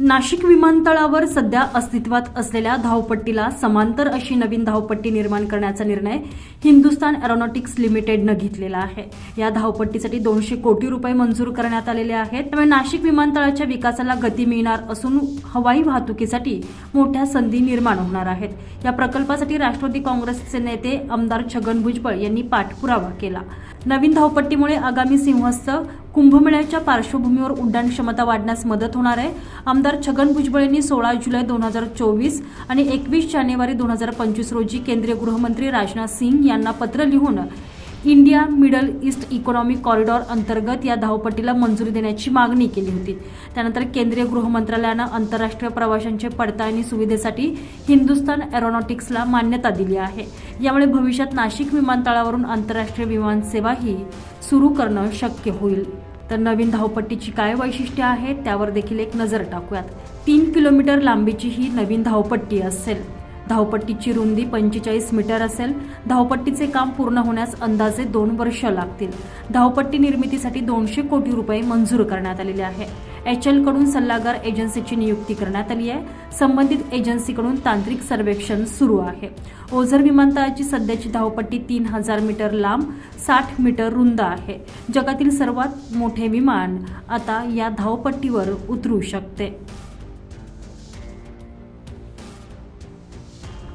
नाशिक विमानतळावर सध्या अस्तित्वात असलेल्या धावपट्टीला समांतर अशी नवीन धावपट्टी निर्माण करण्याचा निर्णय हिंदुस्तान एरोनॉटिक्स लिमिटेडनं घेतलेला आहे. या धावपट्टीसाठी दोनशे कोटी रुपये मंजूर करण्यात आलेले आहेत. त्यामुळे नाशिक विमानतळाच्या विकासाला गती मिळणार असून हवाई वाहतुकीसाठी मोठ्या संधी निर्माण होणार आहेत. या प्रकल्पासाठी राष्ट्रवादी काँग्रेसचे नेते आमदार छगन भुजबळ यांनी पाठपुरावा केला. नवीन धावपट्टीमुळे आगामी सिंहस्थ कुंभमेळ्याच्या पार्श्वभूमीवर उड्डाण क्षमता वाढण्यास मदत होणार आहे. आमदार छगन भुजबळ यांनी सोळा जुलै दोन हजार चोवीस आणि एकवीस जानेवारी दोन हजार पंचवीस रोजी केंद्रीय गृहमंत्री राजनाथ सिंग यांना पत्र लिहून India Middle East economic corridor अंतर्गत या धावपट्टीला मंजुरी देण्याची मागणी केली होती. त्यानंतर केंद्रीय गृहमंत्रालयानं आंतरराष्ट्रीय प्रवाशांचे पडताळणी सुविधेसाठी हिंदुस्तान एरोनॉटिक्सला मान्यता दिली आहे. यामुळे भविष्यात नाशिक विमानतळावरून आंतरराष्ट्रीय विमानसेवाही सुरू करणं शक्य होईल. तर नवीन धावपट्टीची काय वैशिष्ट्ये आहेत त्यावर देखील एक नजर टाकूयात. तीन किलोमीटर लांबीची ही नवीन धावपट्टी असेल. धावपट्टीची रुंदी पंचेचाळीस मीटर असेल. धावपट्टीचे काम पूर्ण होण्यास अंदाजे दोन वर्ष लागतील. धावपट्टी निर्मितीसाठी दोनशे कोटी रुपये मंजूर करण्यात आलेले आहे. एच कडून सल्लागार एजन्सीची नियुक्ती करण्यात आली आहे. संबंधित एजन्सीकडून तांत्रिक सर्वेक्षण सुरू आहे. ओझर विमानतळाची सध्याची धावपट्टी तीन हजार मीटर लांब साठ मीटर रुंद आहे. जगातील सर्वात मोठे विमान आता या धावपट्टीवर उतरू शकते.